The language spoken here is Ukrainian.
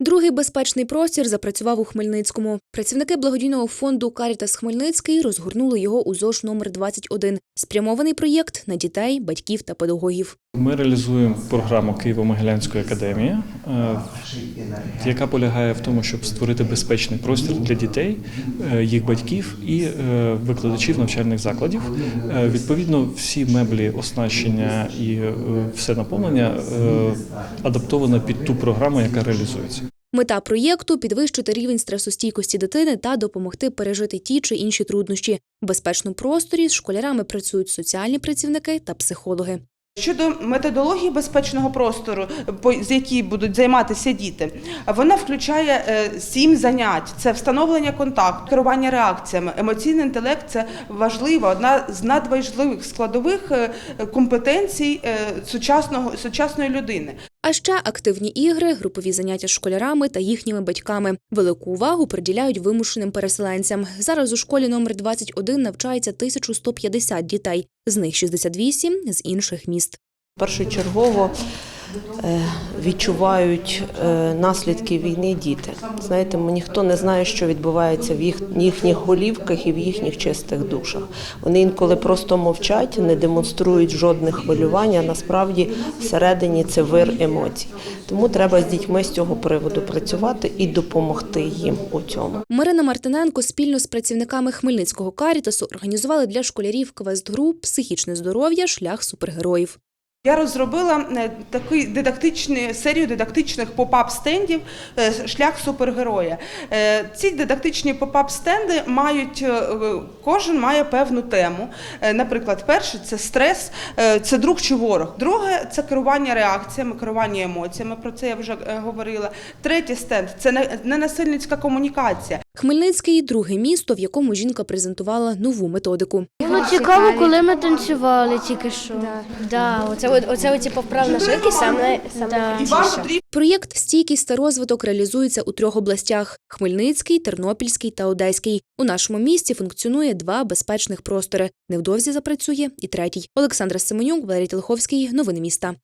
Другий безпечний простір запрацював у Хмельницькому. Працівники благодійного фонду Карітас Хмельницький розгорнули його у ЗОЖ номер 21 Спрямований проєкт на дітей, батьків та педагогів. Ми реалізуємо програму Києво-Могилянської академії, е, яка полягає в тому, щоб створити безпечний простір для дітей, е, їх батьків і е, викладачів навчальних закладів. Відповідно, всі меблі, оснащення і все наповнення адаптовано під ту програму, яка реалізується. Мета проєкту підвищити рівень стресостійкості дитини та допомогти пережити ті чи інші труднощі. В безпечному просторі з школярами працюють соціальні працівники та психологи. Щодо методології безпечного простору, з якій будуть займатися діти, вона включає е, сім занять: це встановлення контакту, керування реакціями, емоційний інтелект це важлива, одна з надважливих складових е, компетенцій е, сучасного сучасної людини. А ще активні ігри, групові заняття з школярами та їхніми батьками. Велику увагу приділяють вимушеним переселенцям. Зараз у школі номер 21 навчається 1150 дітей, з них 68 з інших міст. Першочергово відчувають е, наслідки війни діти. Знаєте, ніхто не знає, що відбувається в їхніх голівках і в їхніх чистих душах. Вони інколи просто мовчать, не демонструють жодних хвилювань, а насправді всередині це вир емоцій. Тому треба з дітьми з цього приводу працювати і допомогти їм у цьому. Марина Мартиненко спільно з працівниками Хмельницького карітасу організували для школярів квест-гру Психічне здоров'я шлях супергероїв. Я розробила е, такий дидактичний серію дидактичних поп-ап стендів е, Шлях супергероя. Е, Ці дидактичні поп-ап стенди мають кожен має певну тему. Наприклад, перший це стрес, це друг чи ворог. Друге це керування реакціями, керування емоціями. Про це я вже говорила. Третій стенд це не- ненасильницька комунікація. Хмельницький друге місто, в якому жінка презентувала нову методику. Було цікаво, коли ми танцювали тільки що. Да, оце, от- оце оці повправна швидкість саме, саме Да. Проєкт Стійкість та розвиток реалізується у трьох областях: Хмельницький, Тернопільський та Одеський. У нашому місті функціонує два безпечних простори. Невдовзі запрацює і третій. Олександра Семенюк, Валерій Телеховський. Новини міста.